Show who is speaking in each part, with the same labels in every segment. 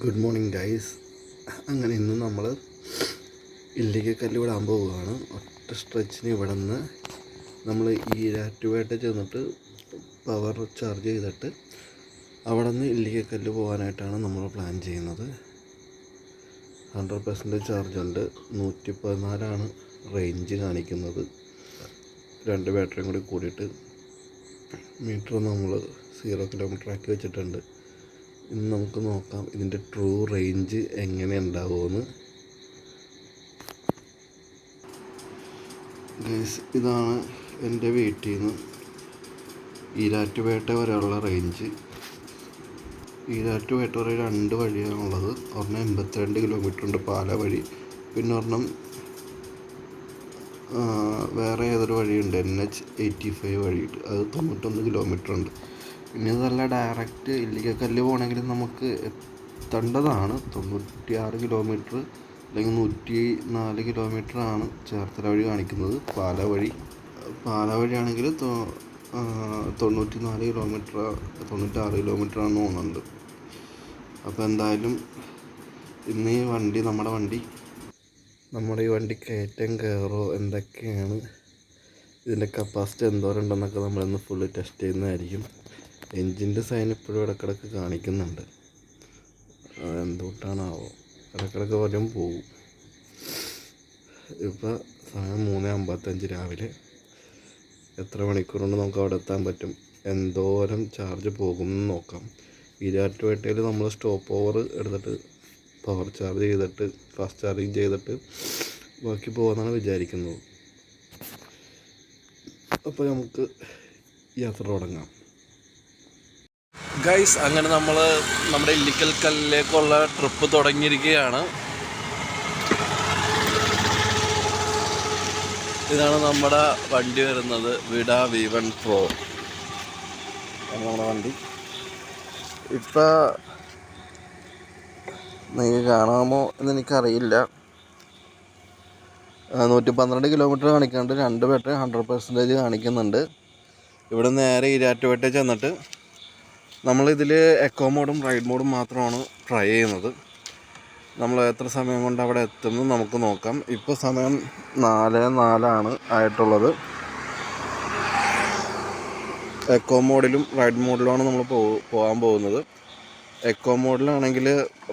Speaker 1: Good morning guys അങ്ങനെ ഇന്ന് നമ്മൾ ഇല്ലിക്കക്കല്ല് വിടാൻ പോവുകയാണ്. ഒറ്റ സ്ട്രെച്ചിന് ഇവിടെ നിന്ന് നമ്മൾ ഈ രാറ്റുവേട്ട ചെന്നിട്ട് പവർ ചാർജ് ചെയ്തിട്ട് അവിടെ നിന്ന് ഇല്ലിക്കക്കല്ല് പോകാനായിട്ടാണ് നമ്മൾ പ്ലാൻ ചെയ്യുന്നത്. ഹൺഡ്രഡ് പെർസെന്റേജ് ചാർജ് ഉണ്ട്. നൂറ്റി പതിനാലാണ് റേഞ്ച് കാണിക്കുന്നത്. രണ്ട് ബാറ്ററിയും കൂടി കൂടിയിട്ട് മീറ്റർ നമ്മൾ സീറോ കിലോമീറ്റർ ആക്കി വെച്ചിട്ടുണ്ട്. ഇന്ന് നമുക്ക് നോക്കാം ഇതിന്റെ ട്രൂ റേഞ്ച് എങ്ങനെ ഉണ്ടാവുമെന്ന് ഗൈസ് ഇതാണ് എന്റെ വീട്ടിൽ നിന്ന് ഈരാറ്റുപേട്ട വരെയുള്ള റേഞ്ച് ഈരാറ്റുപേട്ട വരെ രണ്ട് വഴിയാണുള്ളത്. ഒരെണ്ണം എൺപത്തിരണ്ട് കിലോമീറ്റർ ഉണ്ട് പാല വഴി. പിന്നെ ഒരെണ്ണം വേറെ ഏതൊരു വഴിയുണ്ട്? എൻ എച്ച് എയ്റ്റി ഫൈവ് വഴിയുണ്ട് അത് തൊണ്ണൂറ്റൊന്ന് കിലോമീറ്റർ ഉണ്ട്. പിന്നെ ഇതല്ല ഡയറക്റ്റ് ഇല്ലിക്കക്കല്ല് പോകണമെങ്കിൽ നമുക്ക് എത്തേണ്ടതാണ്. തൊണ്ണൂറ്റിയാറ് കിലോമീറ്റർ അല്ലെങ്കിൽ നൂറ്റി നാല് കിലോമീറ്റർ ആണ് ചേർത്തല വഴി കാണിക്കുന്നത്. പാല വഴി. പാല വഴിയാണെങ്കിൽ തൊണ്ണൂറ്റി നാല് കിലോമീറ്റർ തൊണ്ണൂറ്റാറ് കിലോമീറ്റർ ആണെന്ന് തോന്നുന്നുണ്ട്. അപ്പോൾ എന്തായാലും ഇന്ന് ഈ വണ്ടി നമ്മുടെ വണ്ടി നമ്മുടെ ഈ വണ്ടി കയറ്റം കയറോ എന്തൊക്കെയാണ്? ഇതിന്റെ കപ്പാസിറ്റി എന്തോരം ഉണ്ടെന്നൊക്കെ നമ്മളിന്ന് ഫുള്ള് ടെസ്റ്റ് ചെയ്യുന്നതായിരിക്കും. എൻജിന്റെ സൈൻ എപ്പോഴും ഇടക്കിടക്ക് കാണിക്കുന്നുണ്ട്. എന്തുകൊണ്ടാണാവോ? ഇടക്കിടക്ക് വരും പോവും. ഇപ്പോൾ സമയം മൂന്ന് അമ്പത്തഞ്ച്. രാവിലെ എത്ര മണിക്കൂർ നമുക്ക് അവിടെ എത്താൻ പറ്റും? എന്തോരം ചാർജ് പോകും എന്ന് നോക്കാം ഈരാറ്റുപേട്ടയിൽ നമ്മൾ സ്റ്റോപ്പ് ഓവർ എടുത്തിട്ട് പവർ ചാർജ് ചെയ്തിട്ട് ഫാസ്റ്റ് ചാർജിങ് ചെയ്തിട്ട് ബാക്കി പോകുമെന്നാണ് വിചാരിക്കുന്നത്. അപ്പോൾ നമുക്ക് യാത്ര തുടങ്ങാം. ഗൈസ് അങ്ങനെ നമ്മൾ നമ്മുടെ ഇല്ലിക്കൽ കല്ലിലേക്കുള്ള ട്രിപ്പ് തുടങ്ങിയിരിക്കുകയാണ്. ഇതാണ് നമ്മുടെ വണ്ടി വരുന്നത് വിഡ വി വൺ പ്രോ നമ്മുടെ വണ്ടി. ഇപ്പോൾ നിങ്ങൾക്ക് കാണാമോ എന്ന് എനിക്കറിയില്ല. നൂറ്റി പന്ത്രണ്ട് കിലോമീറ്റർ കാണിക്കുന്നുണ്ട് രണ്ട് പേട്ട് ഹൺഡ്രഡ് പെർസെന്റേജ് കാണിക്കുന്നുണ്ട്. ഇവിടെ നേരെ ഈരാറ്റുപേട്ട ചെന്നിട്ട് നമ്മളിതിൽ എക്കോ മോഡും റൈഡ് മോഡും മാത്രമാണ് ട്രൈ ചെയ്യുന്നത്. നമ്മൾ എത്ര സമയം കൊണ്ട് അവിടെ എത്തുമെന്ന് നമുക്ക് നോക്കാം. ഇപ്പോൾ സമയം നാല് നാലാണ് ആയിട്ടുള്ളത്. എക്കോ മോഡിലും റൈഡ് മോഡിലുമാണ് നമ്മൾ പോകാൻ പോകുന്നത്. എക്കോ മോഡിലാണെങ്കിൽ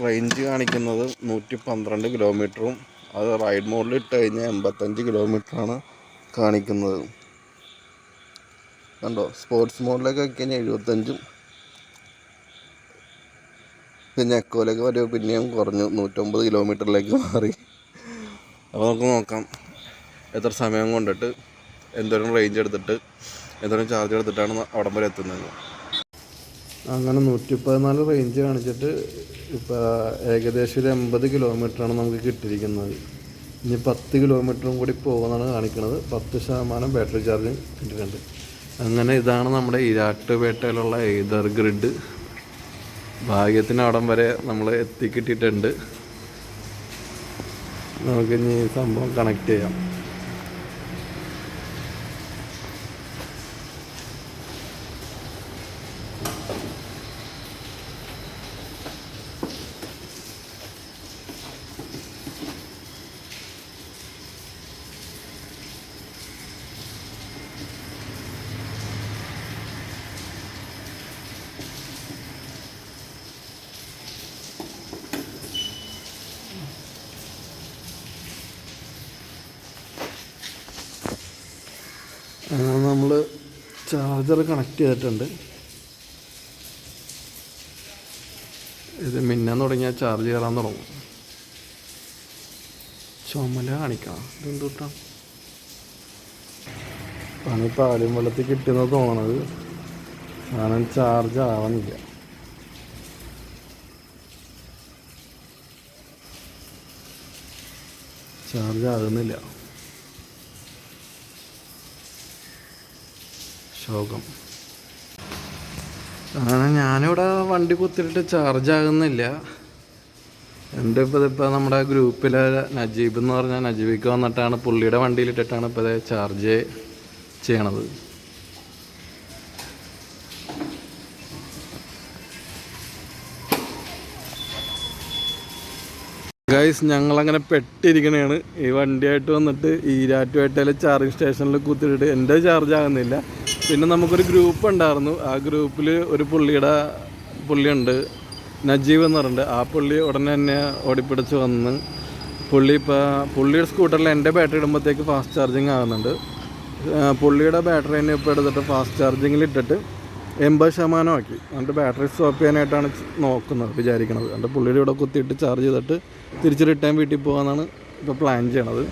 Speaker 1: റേഞ്ച് കാണിക്കുന്നത് നൂറ്റി പന്ത്രണ്ട് കിലോമീറ്ററും അത് റൈഡ് മോഡിൽ ഇട്ട് കഴിഞ്ഞാൽ എൺപത്തഞ്ച് കിലോമീറ്ററാണ് കാണിക്കുന്നത്. കണ്ടോ? സ്പോർട്സ് മോഡിലൊക്കെ കഴിഞ്ഞാൽ എഴുപത്തഞ്ചും പിന്നെ എക്കോയിലേക്ക് വരെ. പിന്നെയും കുറഞ്ഞു. നൂറ്റമ്പത് കിലോമീറ്ററിലേക്ക് മാറി. അപ്പോൾ നമുക്ക് നോക്കാം. എത്ര സമയം കൊണ്ടിട്ട് എന്തോരം റേഞ്ച് എടുത്തിട്ട് എന്തോരം ചാർജ് എടുത്തിട്ടാണ് അവിടം വരെ എത്തുന്നത്. അങ്ങനെ നൂറ്റി പതിനാല് റേഞ്ച് കാണിച്ചിട്ട് ഇപ്പോൾ ഏകദേശം ഒരു എൺപത് കിലോമീറ്ററാണ് നമുക്ക് കിട്ടിയിരിക്കുന്നത്. ഇനി പത്ത് കിലോമീറ്ററും കൂടി പോകുന്നതാണ് കാണിക്കുന്നത്. പത്ത് ശതമാനം ബാറ്ററി ചാർജ് കിട്ടിയിട്ടുണ്ട്. അങ്ങനെ ഇതാണ് നമ്മുടെ ഇരാട്ടുപേട്ടയിലുള്ള എയ്തർ ഗ്രിഡ് ഭാഗ്യത്തിന് അവിടം വരെ നമ്മൾ എത്തിക്കിട്ടിട്ടുണ്ട്. നമുക്കിനി സംഭവം കണക്ട് ചെയ്യാം. നമ്മൾ ചാർജർ കണക്ട് ചെയ്തിട്ടുണ്ട്. ഇത് മിന്നാൻ തുടങ്ങിയാൽ ചാർജ് കയറാൻ തുടങ്ങും. ചുമല കാണിക്കണം. ഇതെന്തുട്ടാ പണി പാലും വെള്ളത്തിൽ കിട്ടുന്ന തോന്നണത്. സാധനം ചാർജ് ആവുന്നില്ല ചാർജ് ആകുന്നില്ല. ശോകം. അതാണ് ഞാനിവിടെ വണ്ടി കുത്തിയിട്ട് ചാർജ് ആകുന്നില്ല. എന്റെ ഇപ്പോൾ ഇപ്പോൾ നമ്മുടെ ഗ്രൂപ്പിലെ നജീബ് എന്ന് പറഞ്ഞാൽ നജീബിക്ക് വന്നിട്ടാണ് പുള്ളിയുടെ വണ്ടിയിലിട്ടിട്ടാണ് ഇപ്പോൾ ചാർജ് ചെയ്യണത്. ഗൈസ് ഞങ്ങളങ്ങനെ പെട്ടിരിക്കണേണ്. ഈ വണ്ടിയായിട്ട് വന്നിട്ട് ഈരാറ്റുപേട്ടയിലെ ചാർജിങ് സ്റ്റേഷനിൽ കുത്തിയിട്ട് എന്റെ ചാർജ് ആകുന്നില്ല. പിന്നെ നമുക്കൊരു ഗ്രൂപ്പ് ഉണ്ടായിരുന്നു. ആ ഗ്രൂപ്പിൽ ഒരു പുള്ളിയുടെ പുള്ളിയുണ്ട്. നജീബ് എന്ന് പറഞ്ഞിട്ട്. ആ പുള്ളി ഉടനെ തന്നെ ഓടിപ്പിടിച്ച് വന്ന് പുള്ളി ഇപ്പോൾ പുള്ളിയുടെ സ്കൂട്ടറിൽ എന്റെ ബാറ്ററി ഇടുമ്പോഴത്തേക്ക് ഫാസ്റ്റ് ചാർജിങ് ആകുന്നുണ്ട് പുള്ളിയുടെ ബാറ്ററി തന്നെ ഇപ്പോൾ എടുത്തിട്ട് ഫാസ്റ്റ് ചാർജിങ്ങിൽ ഇട്ടിട്ട് എൺപത് ശതമാനമാക്കി എന്നിട്ട് ബാറ്ററി സ്വാപ്പ് ചെയ്യാനായിട്ടാണ് നോക്കുന്നത് വിചാരിക്കുന്നത് എന്റെ പുള്ളിയുടെ ഇവിടെ കുത്തിയിട്ട് ചാർജ് ചെയ്തിട്ട് തിരിച്ച് റിട്ടേൺ വീട്ടിൽ പോകാമെന്നാണ് ഇപ്പോൾ പ്ലാൻ ചെയ്യണത്.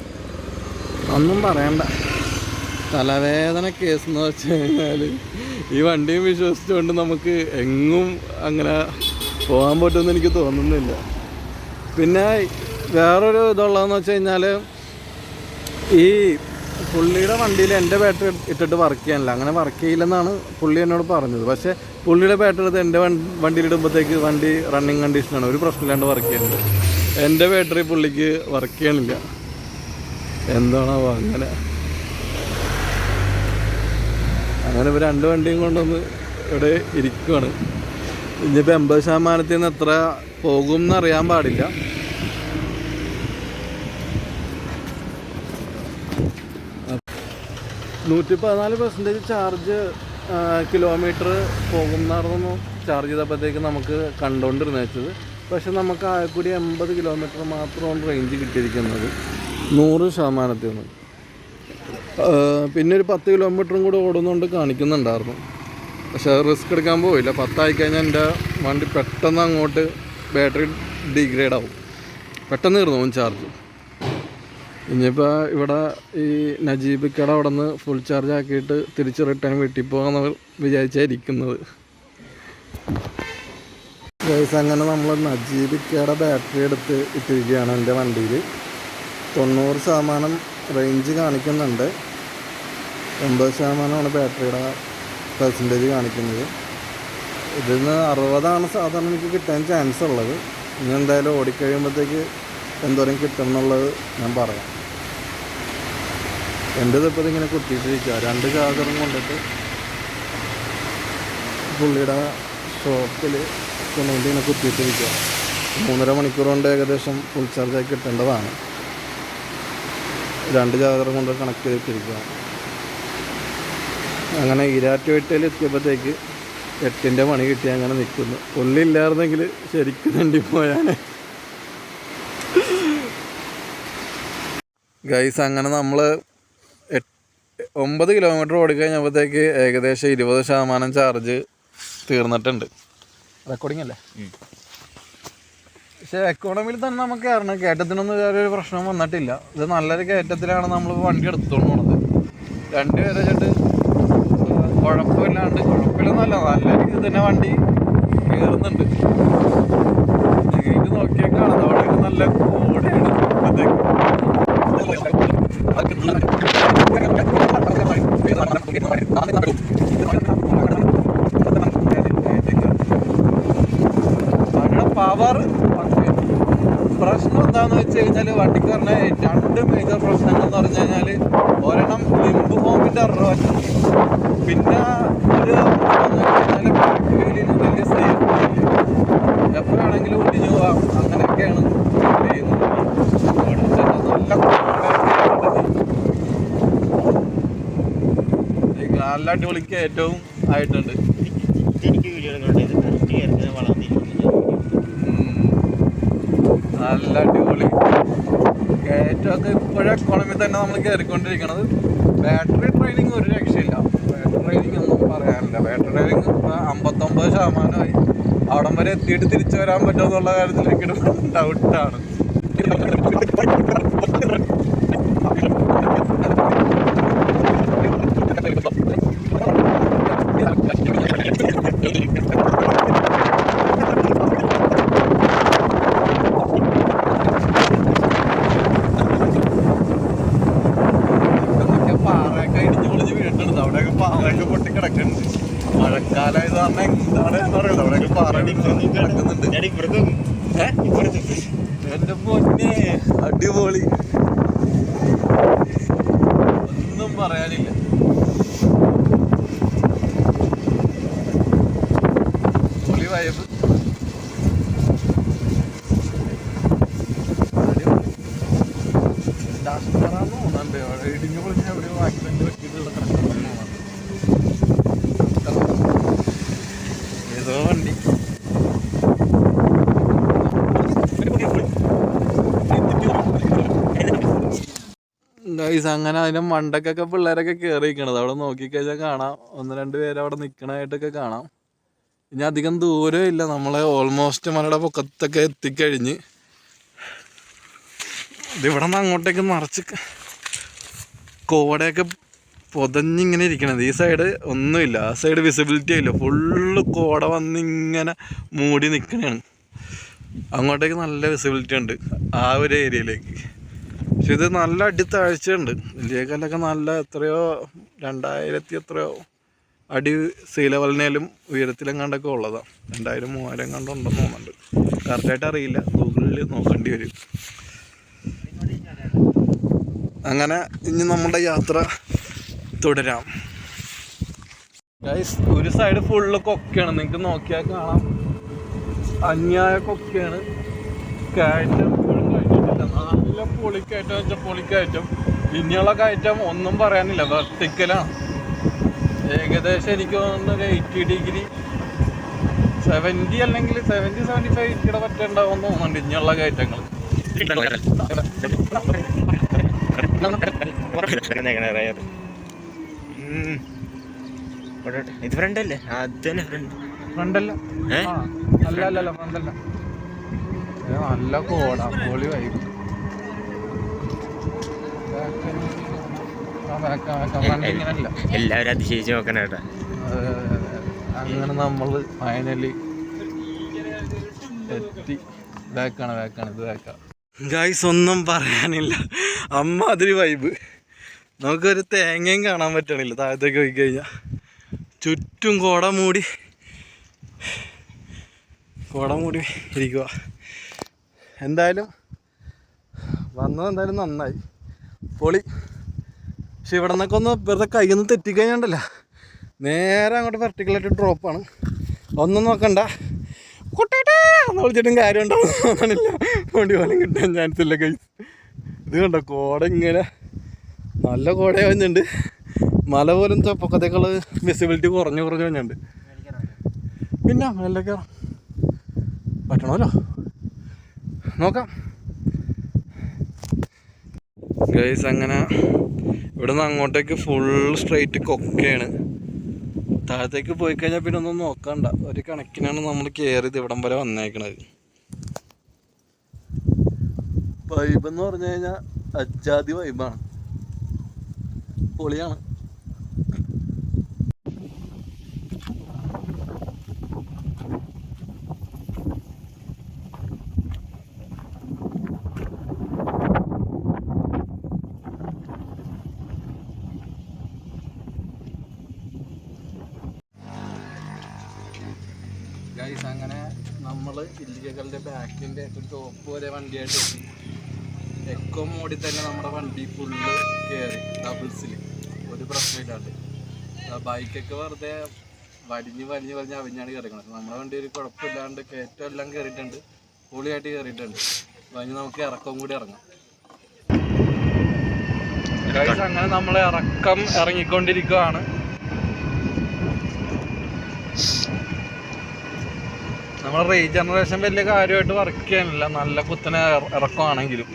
Speaker 1: ഒന്നും പറയണ്ട. തലവേദന കേസ് എന്ന് വെച്ച് കഴിഞ്ഞാൽ ഈ വണ്ടിയും വിശ്വസിച്ചുകൊണ്ട് നമുക്ക് എങ്ങും അങ്ങനെ പോകാൻ പറ്റുമെന്ന് എനിക്ക് തോന്നുന്നില്ല. പിന്നെ വേറൊരു ഇതുള്ളതെന്ന് വെച്ച് കഴിഞ്ഞാൽ ഈ പുള്ളിയുടെ വണ്ടിയിൽ എന്റെ ബാറ്ററി ഇട്ടിട്ട് വർക്ക് ചെയ്യാനില്ല. അങ്ങനെ വർക്ക് ചെയ്യില്ലെന്നാണ് പുള്ളി എന്നോട് പറഞ്ഞത്. പക്ഷേ പുള്ളിയുടെ ബാറ്ററി എടുത്ത് എന്റെ വണ്ടിയിൽ ഇടുമ്പോഴത്തേക്ക് വണ്ടി റണ്ണിങ് കണ്ടീഷനാണ് ഒരു പ്രശ്നമില്ലാണ്ട് വർക്ക് ചെയ്യുന്നത് എന്റെ ബാറ്ററി പുള്ളിക്ക് വർക്ക് ചെയ്യണില്ല. എന്താണോ അങ്ങനെ? അങ്ങനെ ഇപ്പോൾ രണ്ട് വണ്ടിയും കൊണ്ടൊന്ന് ഇവിടെ ഇരിക്കുകയാണ് ഇനിയിപ്പോൾ എൺപത് ശതമാനത്തിൽ നിന്ന് എത്ര പോകും എന്നറിയാൻ പാടില്ല. നൂറ്റി പതിനാല് പെർസെന്റേജ് ചാർജ് കിലോമീറ്റർ പോകുന്നായിരുന്നു ചാർജ് ചെയ്തപ്പോഴത്തേക്ക് നമുക്ക് കണ്ടുകൊണ്ടിരുന്നത് വെച്ചത്. പക്ഷെ നമുക്ക് ആകെ കൂടി എൺപത് കിലോമീറ്റർ മാത്രമാണ് റേഞ്ച് കിട്ടിയിരിക്കുന്നത്. നൂറ് ശതമാനത്തിൽ നിന്ന്. പിന്നെ ഒരു പത്ത് കിലോമീറ്ററും കൂടെ ഓടുന്നുകൊണ്ട് കാണിക്കുന്നുണ്ടായിരുന്നു. പക്ഷേ റിസ്ക് എടുക്കാൻ പോയില്ല. പത്തായി കഴിഞ്ഞാൽ എന്റെ വണ്ടി പെട്ടെന്ന് അങ്ങോട്ട് ബാറ്ററി ഡിഗ്രേഡ് ആവും. പെട്ടെന്ന് തീർന്നു ചാർജ് ഇനിയിപ്പോൾ ഇവിടെ ഈ നജീബിക്കട അവിടെ നിന്ന് ഫുൾ ചാർജ് ആക്കിയിട്ട് തിരിച്ച് റിട്ടേൺ വീട്ടിൽ പോകാമെന്ന് വിചാരിച്ചായിരിക്കുന്നത്. ഗൈസ് അങ്ങനെ നമ്മൾ നജീബിക്കയുടെ ബാറ്ററി എടുത്ത് ഇട്ടിരിക്കുകയാണ് എന്റെ വണ്ടിയിൽ തൊണ്ണൂറ് ശതമാനം റേഞ്ച് കാണിക്കുന്നുണ്ട്. എൺപത് ശതമാനമാണ് ബാറ്ററിയുടെ പെർസെന്റേജ് കാണിക്കുന്നത്. ഇതിൽ നിന്ന് അറുപതാണ് സാധാരണ എനിക്ക് കിട്ടാൻ ചാൻസ് ഉള്ളത്. ഇനി എന്തായാലും ഓടിക്കഴിയുമ്പോഴത്തേക്ക് എന്തോരം കിട്ടും എന്നുള്ളത് ഞാൻ പറയാം. എന്റെ ഇതിപ്പോൾ ഇങ്ങനെ കുത്തിയിട്ടിരിക്കുക രണ്ട് ചാർജറും കൊണ്ടിട്ട് പുള്ളിയുടെ ഷോപ്പിൽ കൊണ്ടുകൊണ്ട് ഇങ്ങനെ കുത്തിയിട്ടിരിക്കുക മൂന്നര മണിക്കൂർ കൊണ്ട് ഏകദേശം ഫുൾ ചാർജായി കിട്ടേണ്ടതാണ്. രണ്ട് ജാഗറും കൊണ്ട് കണക്ട് ചെയ്തിട്ടിരിക്കുക അങ്ങനെ ഈരാറ്റുപേട്ടയിൽ എത്തിയപ്പോഴത്തേക്ക് എട്ടിന്റെ പണി കിട്ടി അങ്ങനെ നിൽക്കുന്നു. പുല്ലില്ലായിരുന്നെങ്കിൽ ശരിക്കും തണ്ടി പോയാനെ. ഗൈസ് അങ്ങനെ നമ്മൾ ഒമ്പത് കിലോമീറ്റർ ഓടിക്കഴിഞ്ഞപ്പോഴത്തേക്ക് ഏകദേശം ഇരുപത് ശതമാനം ചാർജ് തീർന്നിട്ടുണ്ട്. റെക്കോർഡിംഗ് അല്ലേ? പക്ഷേ എക്കോണമിയിൽ തന്നെ നമുക്ക് കയറണം കയറ്റത്തിനൊന്നും ഒരു പ്രശ്നം വന്നിട്ടില്ല. ഇത് നല്ലൊരു കയറ്റത്തിലാണ് നമ്മൾ വണ്ടി എടുത്തോണ്ട് പോണത്. രണ്ട് പേരെ ചേട്ട് കുഴപ്പമില്ലാണ്ട് കുഴപ്പമില്ലെന്നല്ല നല്ല രീതിയിൽ തന്നെ വണ്ടി കയറുന്നുണ്ട്. ഇത് കാണുന്നത് അവിടെ നല്ല വെച്ച് കഴിഞ്ഞാൽ വണ്ടിക്ക് പറഞ്ഞ രണ്ട് മേജർ പ്രശ്നങ്ങൾ എന്ന് പറഞ്ഞു കഴിഞ്ഞാൽ ഒരെണ്ണം ലിംബ് ഹോമിന്റെ എറർ പിന്നെ ഒരു എന്ന് വെച്ച് കഴിഞ്ഞാൽ ബാക്ക് വീലിന് വലിയ സേഫ്റ്റി ഇല്ല എപ്പോൾ വേണമെങ്കിലും ഒടിഞ്ഞു പോവാം. അങ്ങനെയൊക്കെയാണ് ചെയ്യുന്നത്. നല്ല നല്ല അടിപൊളിക്ക് ഏറ്റവും ആയിട്ടുണ്ട്.
Speaker 2: എനിക്ക് വീഡിയോ കണ്ടത് ഫസ്റ്റ് കയറുന്ന വളർന്നിരിക്കുന്നത്
Speaker 1: നല്ല അത് ഇപ്പോഴേ എക്കോണമി തന്നെ നമ്മൾ കയറിക്കൊണ്ടിരിക്കുന്നത് ബാറ്ററി ട്രെയിനിങ് ഒരു രക്ഷയില്ല. ബാറ്ററി ട്രെയിനിങ് ഒന്നും പറയാനില്ല. ബാറ്ററി ട്രെയിനിങ് ഇപ്പോൾ അമ്പത്തൊമ്പത് ശതമാനമായി. അവിടം വരെ എത്തിയിട്ട് തിരിച്ചു വരാൻ പറ്റുമെന്നുള്ള കാര്യത്തിലേക്ക് ഡൗട്ടാണ് ഗൈസ് അങ്ങനെ അതിന്റെ മണ്ടക്കൊക്കെ പിള്ളേരൊക്കെ കയറി നിൽക്കണത് അവിടെ നോക്കിക്കഴിഞ്ഞാൽ കാണാം. ഒന്ന് രണ്ട് പേര് അവിടെ നിൽക്കണതായിട്ടൊക്കെ കാണാം. ഇനി അധികം ദൂരം ഇല്ല. നമ്മളെ ഓൾമോസ്റ്റ് മലയുടെ പൊക്കത്തൊക്കെ എത്തിക്കഴിഞ്ഞ് ഇതിവിടെ നിന്ന് അങ്ങോട്ടേക്ക് നിറച്ച് ക- കോടയൊക്കെ പൊതഞ്ഞിങ്ങനെ ഇരിക്കണത്. ഈ സൈഡ് ഒന്നുമില്ല. ആ സൈഡ് വിസിബിലിറ്റി ഇല്ല. ഫുള്ള് കോട വന്നിങ്ങനെ മൂടി നിൽക്കണതാണ് അങ്ങോട്ടേക്ക് നല്ല വിസിബിലിറ്റി ഉണ്ട്. ആ ഒരു ഏരിയയിലേക്ക് പക്ഷെ ഇത് നല്ല അടിത്താഴ്ചയുണ്ട്. വലിയ കല്ലൊക്കെ നല്ല എത്രയോ രണ്ടായിരത്തി എത്രയോ അടി സീ ലെവലിനേലും ഉയരത്തിലും കണ്ടൊക്കെ ഉള്ളതാണ് രണ്ടായിരം മൂവായിരം കണ്ടുണ്ടെന്ന് തോന്നുന്നുണ്ട്. കറക്റ്റായിട്ട് അറിയില്ല. ഗൂഗിളിൽ നോക്കേണ്ടി വരും. അങ്ങനെ ഇനി നമ്മുടെ യാത്ര തുടരാം. ഒരു സൈഡ് ഫുള്ള് കൊക്കയാണ്. നിങ്ങൾക്ക് നോക്കിയാൽ കാണാം. അന്യായ കൊക്കയാണ്. കഴിഞ്ഞിട്ടില്ല നല്ല പൊളിക്കയറ്റം വെച്ചാൽ പൊളിക്കയറ്റം. ഇനിയുള്ള കയറ്റം ഒന്നും പറയാനില്ല. വെർട്ടിക്കലാണ്. ഏകദേശം എനിക്ക് തോന്നുന്നത് എയ്റ്റി ഡിഗ്രി സെവന്റി അല്ലെങ്കിൽ സെവന്റി സെവന്റി ഫൈവ് ഇരിക്കടെ പറ്റുണ്ടാവും തോന്നുന്നുണ്ട് ഇനിയുള്ള കയറ്റങ്ങൾ
Speaker 2: ഇത് ഫ്രണ്ട് അല്ലേ? അത് തന്നെ ഫ്രണ്ട്
Speaker 1: ഫ്രണ്ടല്ലേ
Speaker 2: ഏ?
Speaker 1: ആ, അല്ല അല്ല അല്ല ഫ്രണ്ടല്ല ഇത് നല്ല കോടാ പൊളി വൈബ് ഫ്രണ്ടിങ്ങനല്ല
Speaker 2: എല്ലാവരും അതിശയിച്ച് നോക്കണ കേട്ടാ.
Speaker 1: അങ്ങനെ നമ്മൾ ഫൈനലി എത്തി. ബാക്കാണ് ബാക്കാണ് ഇത് ബാക്കാണ് ഗൈസ് ഒന്നും പറയാനില്ല. അമ്മ അതിരി വൈബ് നമുക്കൊരു തേങ്ങയും കാണാൻ പറ്റണില്ല. താഴത്തേക്ക് പോയി കഴിഞ്ഞാൽ ചുറ്റും കുട മൂടി. കുട മൂടി ഇരിക്കുക എന്തായാലും വന്നത് എന്തായാലും നന്നായി. പൊളി. പക്ഷെ ഇവിടെ നിന്നൊക്കെ ഒന്ന് വെറുതെ കയ്യിൽ നിന്ന് തെറ്റിക്കഴിഞ്ഞാണ്ടല്ല? നേരെ അങ്ങോട്ട് വെർട്ടിക്കലായിട്ട് ഡ്രോപ്പാണ് ഒന്നും നോക്കണ്ട. കുട്ടേട്ടാ വിളിച്ചിട്ടും കാര്യം ഉണ്ടാവും തോന്നണില്ല വണ്ടി പോലും കിട്ടാൻ ചാൻസ് ഇല്ല കൈ ഇത് കണ്ടോ കോട ഇങ്ങനെ നല്ല കോട വന്നിട്ടുണ്ട് മല പോലും പൊക്കത്തേക്കുള്ള വിസിബിലിറ്റി കുറഞ്ഞു കുറഞ്ഞു വന്നിട്ടുണ്ട്. പിന്നെ മെല്ലെ കയറാം. പറ്റണമല്ലോ. നോക്കാം. ഗൈസ് അങ്ങനെ ഇവിടെ നിന്ന് അങ്ങോട്ടേക്ക് ഫുൾ സ്ട്രെയിറ്റ് കൊക്കയാണ്. താഴത്തേക്ക് പോയി കഴിഞ്ഞാൽ പിന്നെ ഒന്നും നോക്കണ്ട. ഒരു കണക്കിനാണ് നമ്മൾ കയറിയത് ഇവിടം വരെ വന്നേക്കണത്. വൈബ് എന്ന് പറഞ്ഞു കഴിഞ്ഞാൽ അജാതി വൈബാണ് പൊളിയാണ്. ബാക്കിന്റെ ഒരു ടോപ്പ് വരെ വണ്ടിയായിട്ട് എക്കോ മോഡിൽ തന്നെ നമ്മുടെ വണ്ടി ഫുള്ള് കയറി ഡബിൾസിൽ ഒരു പ്രശ്നമില്ലാണ്ട് ബൈക്കൊക്കെ വെറുതെ വലിഞ്ഞ് വലിഞ്ഞ് വലിഞ്ഞ് അവിഞ്ഞാണ് കയറിക്കണത് നമ്മുടെ വണ്ടി ഒരു കുഴപ്പമില്ലാണ്ട് കയറ്റം എല്ലാം കയറിയിട്ടുണ്ട് പൊളിയായിട്ട് കയറിയിട്ടുണ്ട് വലിഞ്ഞ് നമുക്ക് ഇറക്കവും കൂടി ഇറങ്ങാം. അങ്ങനെ നമ്മൾ ഇറക്കം ഇറങ്ങിക്കൊണ്ടിരിക്കുകയാണ്. നമ്മുടെ റീജനറേഷൻ വലിയ കാര്യമായിട്ട് വർക്ക് ചെയ്യാനില്ല. നല്ല കുത്തനെ ഇറക്കുവാണെങ്കിലും.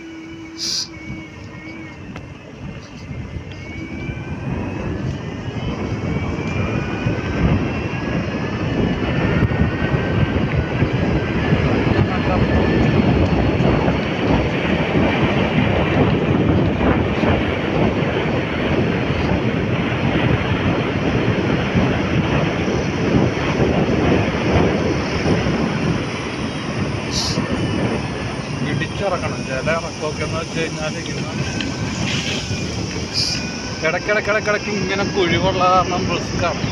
Speaker 1: കിടക്കിടക്കിടക്കിടക്ക് ഇങ്ങനെ കുഴിവുള്ള കാരണം റിസ്ക്കാണ്.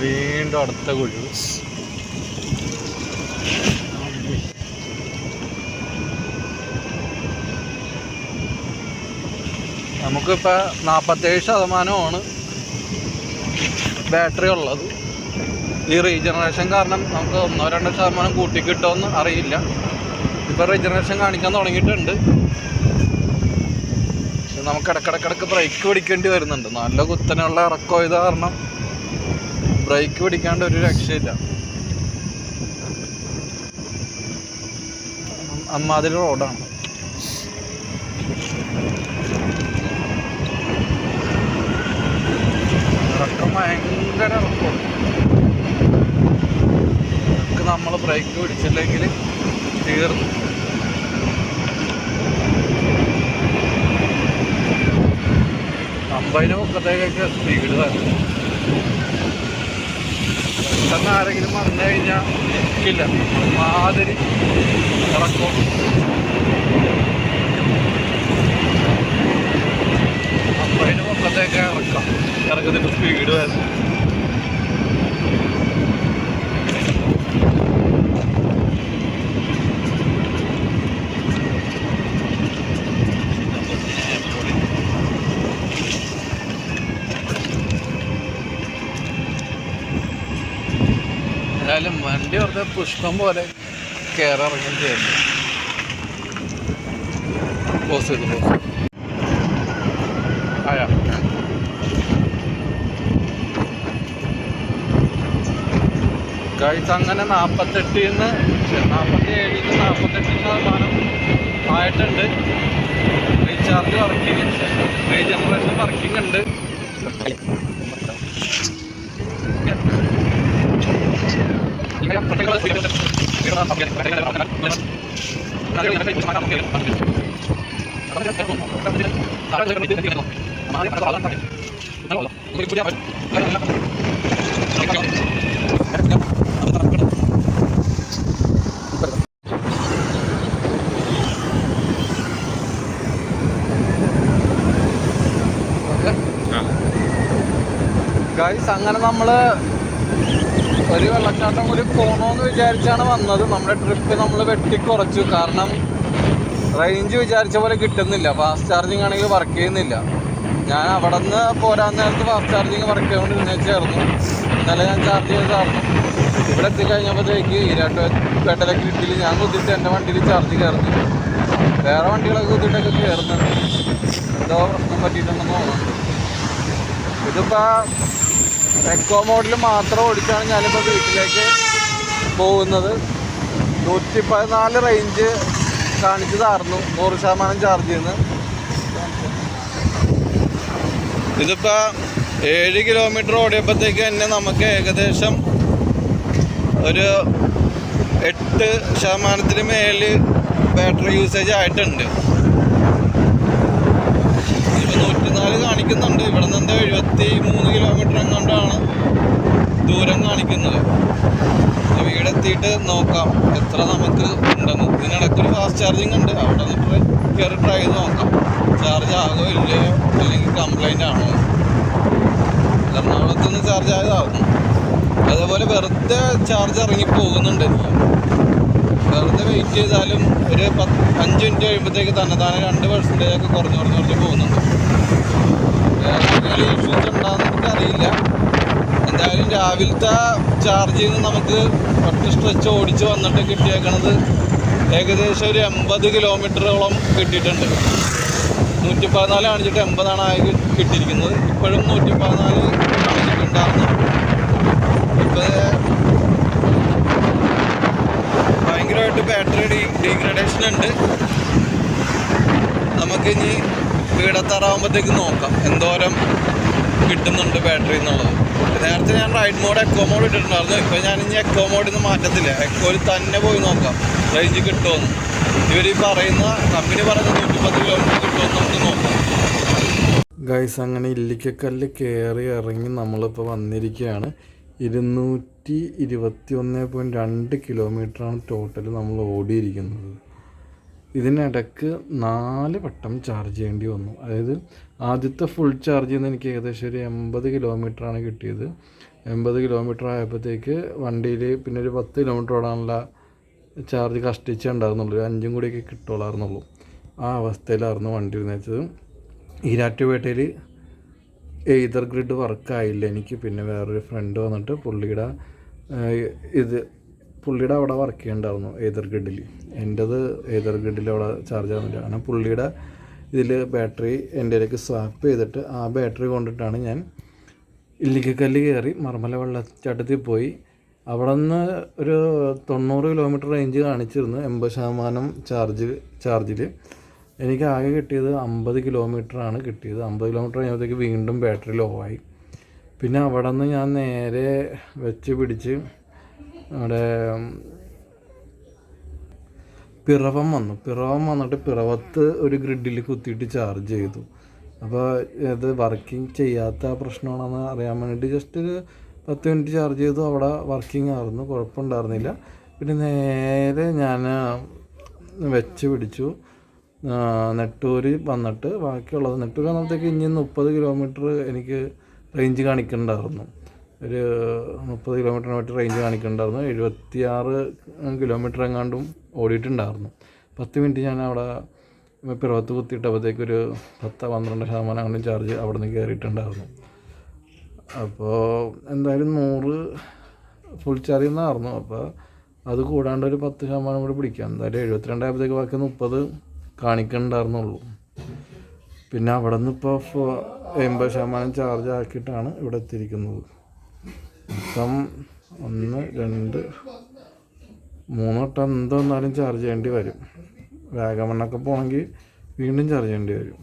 Speaker 1: വീണ്ടും അടുത്ത കുഴിവ്. നമുക്കിപ്പോൾ നാൽപ്പത്തേഴ് ശതമാനമാണ് ബാറ്ററി ഉള്ളത്. ഈ റീജനറേഷൻ കാരണം നമുക്ക് ഒന്നോ രണ്ടോ ശതമാനം കൂട്ടി കിട്ടുമെന്ന് അറിയില്ല. ഇപ്പോൾ റീജനറേഷൻ കാണിക്കാൻ തുടങ്ങിയിട്ടുണ്ട്. പക്ഷെ നമുക്ക് ഇടക്കിടക്കിടക്ക് ബ്രേക്ക് പിടിക്കേണ്ടി വരുന്നുണ്ട്. നല്ല കുത്തനെയുള്ള ഇറക്കം ഇത് കാരണം ബ്രേക്ക് പിടിക്കാണ്ട് ഒരു രക്ഷയില്ല. അമ്മാതിരി റോഡാണ് ഇറക്കം ഭയങ്കര ഇറക്കമാണ് നമ്മൾ ബ്രേക്ക് പിടിച്ചില്ലെങ്കിൽ തീർന്നു. അമ്പതിന് മുപ്പത്തേക്കൊക്കെ സ്പീഡ് തന്നെ. പെട്ടെന്ന് ആരെങ്കിലും പറഞ്ഞു കഴിഞ്ഞാൽ ഇല്ല മാതിരി ഇറക്കും അമ്പതിന് മുപ്പത്തേക്ക് ഇറക്കാം. ഇറക്കത്തിന്റെ സ്പീഡ് വരണം എന്തായാലും വണ്ടി വെറുതെ പുഷ്പം പോലെ കയറിറങ്ങും ചെയ്യുന്നു പോസ് ചെയ്തു പോസ് ആയാ. കഴിച്ച് അങ്ങനെ നാൽപ്പത്തെട്ടിൽ നിന്ന് നാൽപ്പത്തി ഏഴിൽ നിന്ന് നാൽപ്പത്തെട്ട് ശതമാനം ആയിട്ടുണ്ട്. റീചാർജ് വർക്കിംഗ് റീജനറേഷൻ വർക്കിംഗ് ഉണ്ട്. ഗൈസ് അങ്ങനെ നമ്മൾ ഒരു വെള്ളച്ചാട്ടം കൂടി പോകണമെന്ന് വിചാരിച്ചാണ് വന്നത്. നമ്മുടെ ട്രിപ്പ് നമ്മൾ വെട്ടിക്കുറച്ചു. കാരണം റേഞ്ച് വിചാരിച്ച പോലെ കിട്ടുന്നില്ല. ഫാസ്റ്റ് ചാർജിങ് ആണെങ്കിൽ വർക്ക് ചെയ്യുന്നില്ല. ഞാൻ അവിടെ നിന്ന് പോരാൻ നേരത്ത് ഫാസ്റ്റ് ചാർജിങ് വർക്ക് ചെയ്തുകൊണ്ടിരുന്നേച്ചായിരുന്നു ഇന്നലെ ഞാൻ ചാർജ് ചെയ്തായിരുന്നു ഇവിടെ എത്തിക്കഴിഞ്ഞപ്പോഴത്തേക്ക് ഈരാട്ടുപേട്ടയിലെ ഗ്രിഡിൽ ഞാൻ കുത്തിയിട്ട് എന്റെ വണ്ടിയിൽ ചാർജ് കയറുന്നില്ല വേറെ വണ്ടികളൊക്കെ കുത്തിയിട്ടൊക്കെ കയറുന്നുണ്ട്. എന്തോ പ്രശ്നം പറ്റിയിട്ടുണ്ടെന്ന് തോന്നുന്നുണ്ട് ഇതിപ്പോൾ എക്കോ മോഡിൽ മാത്രം ഓടിച്ചാണ് ഞാനിപ്പോൾ വീട്ടിലേക്ക് പോകുന്നത്. നൂറ്റി പതിനാല് റേഞ്ച് കാണിച്ചതായിരുന്നു. നൂറ് ശതമാനം ചാർജ് ചെയ്യുന്നു. ഇതിപ്പോൾ ഏഴ് കിലോമീറ്റർ ഓടിയപ്പോഴത്തേക്ക് തന്നെ നമുക്ക് ഏകദേശം ഒരു എട്ട് ശതമാനത്തിന് മേളിൽ ബാറ്ററി യൂസേജ് ആയിട്ടുണ്ട്. കാണിക്കുന്നുണ്ട്. ഇവിടെ നിന്ന് എഴുപത്തി മൂന്ന് കിലോമീറ്റർ എങ്ങാണ്ടാണ് ദൂരം കാണിക്കുന്നത്. വീടെത്തിയിട്ട് നോക്കാം. എത്ര നമുക്ക് ഉണ്ടെന്ന്. ഇതിനിടയ്ക്ക് ഒരു ഫാസ്റ്റ് ചാർജിങ് ഉണ്ട്. അവിടെ നിന്ന് കയറി ട്രൈ ചെയ്ത് നോക്കാം. ചാർജ് ആകോ ഇല്ലയോ? അല്ലെങ്കിൽ കംപ്ലൈന്റ് ആണോ? എറണാകുളത്ത് നിന്ന് ചാർജ് ആയതാകും അതേപോലെ വെറുതെ ചാർജ് ഇറങ്ങി പോകുന്നുണ്ട് വെറുതെ വെയിറ്റ് ചെയ്താലും ഒരു പത്ത് അഞ്ച് മിനിറ്റ് കഴിയുമ്പോഴത്തേക്ക് തന്നെ തന്നെ രണ്ട് പെർസെന്റേജ് ഒക്കെ കുറഞ്ഞ് കുറഞ്ഞ് കുറഞ്ഞ് പോകുന്നുണ്ട്. എന്തെങ്കിലും ഇഷ്യൂസ് ഉണ്ടാകുന്ന എനിക്കറിയില്ല എന്തായാലും രാവിലത്തെ ചാർജിൽ നിന്ന് നമുക്ക് ഒറ്റ സ്ട്രെച്ച് ഓടിച്ച് വന്നിട്ട് കിട്ടിയേക്കണത് ഏകദേശം ഒരു എൺപത് കിലോമീറ്ററോളം കിട്ടിയിട്ടുണ്ട്. നൂറ്റി പതിനാല് കാണിച്ചിട്ട് എൺപതാണ് ആയി കിട്ടിയിരിക്കുന്നത്. ഇപ്പോഴും നൂറ്റി പതിനാല് കാണിച്ചിട്ടുണ്ടായിരുന്നു ഇപ്പോൾ ഭയങ്കരമായിട്ട് ബാറ്ററി ഡീ ഡീഗ്രഡേഷൻ ഉണ്ട്. നമുക്കിനി വീടത്താറാകുമ്പോഴത്തേക്ക് നോക്കാം. കിട്ടുന്നുണ്ട് ബാറ്ററി എന്നുള്ളത്. നേരത്തെ ഞാൻ റൈഡ് മോഡ് എക്കോ മോഡ് ഇട്ടിട്ടുണ്ടായിരുന്നു. ഇപ്പോൾ ഞാൻ ഇനി എക്കോ മോഡിൽ നിന്ന് മാറ്റത്തില്ല. എക്കോയിൽ തന്നെ പോയി നോക്കാം. റേഞ്ച് കിട്ടുമെന്ന് ഇവർ ഈ പറയുന്ന കമ്പനി പറയുന്ന നൂറ്റി പത്ത് കിലോമീറ്റർ കിട്ടുമെന്ന് നമുക്ക് നോക്കാം. ഗൈസ് അങ്ങനെ ഇല്ലിക്കക്കല്ല് കയറി ഇറങ്ങി നമ്മളിപ്പോൾ വന്നിരിക്കുകയാണ് ഇരുന്നൂറ്റി ഇരുപത്തി ഒന്ന് പോയിന്റ് രണ്ട് കിലോമീറ്ററാണ് ടോട്ടൽ നമ്മൾ ഓടിയിരിക്കുന്നത്. ഇതിനിടക്ക് നാല് വട്ടം ചാർജ് ചെയ്യേണ്ടി വന്നു. അതായത് ആദ്യത്തെ ഫുൾ ചാർജ് ചെയ്യുന്ന എനിക്ക് ഏകദേശം ഒരു എൺപത് കിലോമീറ്ററാണ് കിട്ടിയത്. എൺപത് കിലോമീറ്റർ ആയപ്പോഴത്തേക്ക് വണ്ടിയിൽ പിന്നെ ഒരു പത്ത് കിലോമീറ്റർ ഓടാനുള്ള ചാർജ് കഷ്ടിച്ചേ ഉണ്ടായിരുന്നുള്ളൂ. ഒരു അഞ്ചും കൂടിയൊക്കെ കിട്ടുള്ളായിരുന്നുള്ളൂ ആ അവസ്ഥയിലായിരുന്നു വണ്ടി വെച്ചത് ഈരാറ്റുപേട്ടയിൽ എയ്തർ ഗ്രിഡ് വർക്കായില്ല എനിക്ക് പിന്നെ വേറൊരു ഫ്രണ്ട് വന്നിട്ട് പുള്ളിയുടെ ഇത് പുള്ളിയുടെ അവിടെ വർക്ക് ചെയ്യണ്ടായിരുന്നു ഏതർഗഡിൽ എന്റെത് ഏതർഗഡിൽ അവിടെ ചാർജ് ആവുന്നില്ല. കാരണം പുള്ളിയുടെ ഇതിൽ ബാറ്ററി എന്റെ ഇടയ്ക്ക് സ്വാപ്പ് ചെയ്തിട്ട് ആ ബാറ്ററി കൊണ്ടിട്ടാണ് ഞാൻ ഇല്ലിക്കക്കല്ല് കയറി മർമല വെള്ളച്ചാട്ടത്തിൽ പോയി. അവിടെ നിന്ന് ഒരു തൊണ്ണൂറ് കിലോമീറ്റർ റേഞ്ച് കാണിച്ചിരുന്നു എൺപത് ശതമാനം ചാർജ് ചാർജിൽ എനിക്ക് ആകെ കിട്ടിയത് അമ്പത് ആണ് കിട്ടിയത്. അമ്പത് കിലോമീറ്റർ കഴിഞ്ഞപ്പോഴത്തേക്ക് വീണ്ടും ബാറ്ററി ലോ ആയി. പിന്നെ അവിടെ നിന്ന് ഞാൻ നേരെ വെച്ച് പിടിച്ച് അവിടെ പിറവം വന്നു. പിറവം വന്നിട്ട് പിറവത്ത് ഒരു ഗ്രിഡിൽ കുത്തിയിട്ട് ചാർജ് ചെയ്തു. അപ്പോൾ ഇത് വർക്കിംഗ് ചെയ്യാത്ത പ്രശ്നമാണെന്ന് അറിയാൻ വേണ്ടിയിട്ട് ജസ്റ്റ് ഒരു പത്ത് മിനിറ്റ് ചാർജ് ചെയ്തു. അവിടെ വർക്കിംഗ് ആയിരുന്നു. കുഴപ്പമുണ്ടായിരുന്നില്ല. പിന്നെ നേരെ ഞാൻ വെച്ച് പിടിച്ചു. നെട്ടൂര് വന്നിട്ട് ബാക്കിയുള്ളത്. നെട്ടൂർ വന്നപ്പോഴത്തേക്ക് ഇനി മുപ്പത് കിലോമീറ്റർ എനിക്ക് റേഞ്ച് കാണിക്കുന്നുണ്ടായിരുന്നു ഒരു മുപ്പത് കിലോമീറ്ററിന് മറ്റ് റേഞ്ച് കാണിക്കുന്നുണ്ടായിരുന്നു എഴുപത്തിയാറ് കിലോമീറ്റർ എങ്ങാണ്ടും ഓടിയിട്ടുണ്ടായിരുന്നു. പത്ത് മിനിറ്റ് ഞാൻ അവിടെ പിറവത്ത് കുത്തിയിട്ടപ്പോഴത്തേക്ക് ഒരു പത്ത് പന്ത്രണ്ട് ശതമാനം അങ്ങനെ ചാർജ് അവിടെ നിന്ന് കയറിയിട്ടുണ്ടായിരുന്നു അപ്പോൾ എന്തായാലും നൂറ് ഫുൾ ചാർജ് എന്നായിരുന്നു. അപ്പോൾ അത് കൂടാണ്ട് ഒരു പത്ത് ശതമാനം കൂടി പിടിക്കാം. എന്തായാലും എഴുപത്തിരണ്ടായപ്പോഴത്തേക്ക് ബാക്കി മുപ്പത് കാണിക്കണ്ടായിരുന്നുള്ളൂ. പിന്നെ അവിടെ നിന്ന് ഇപ്പോൾ എൺപത് ശതമാനം ചാർജ് ആക്കിയിട്ടാണ് ഇവിടെ എത്തിയിരിക്കുന്നത്. മൊത്തം ഒന്ന് രണ്ട് മൂന്ന് വട്ടം എന്തോ എന്നാലും ചാർജ് ചെയ്യേണ്ടി വരും. വാഗമണ്ണൊക്കെ പോകണമെങ്കിൽ വീണ്ടും ചാർജ് ചെയ്യേണ്ടി വരും.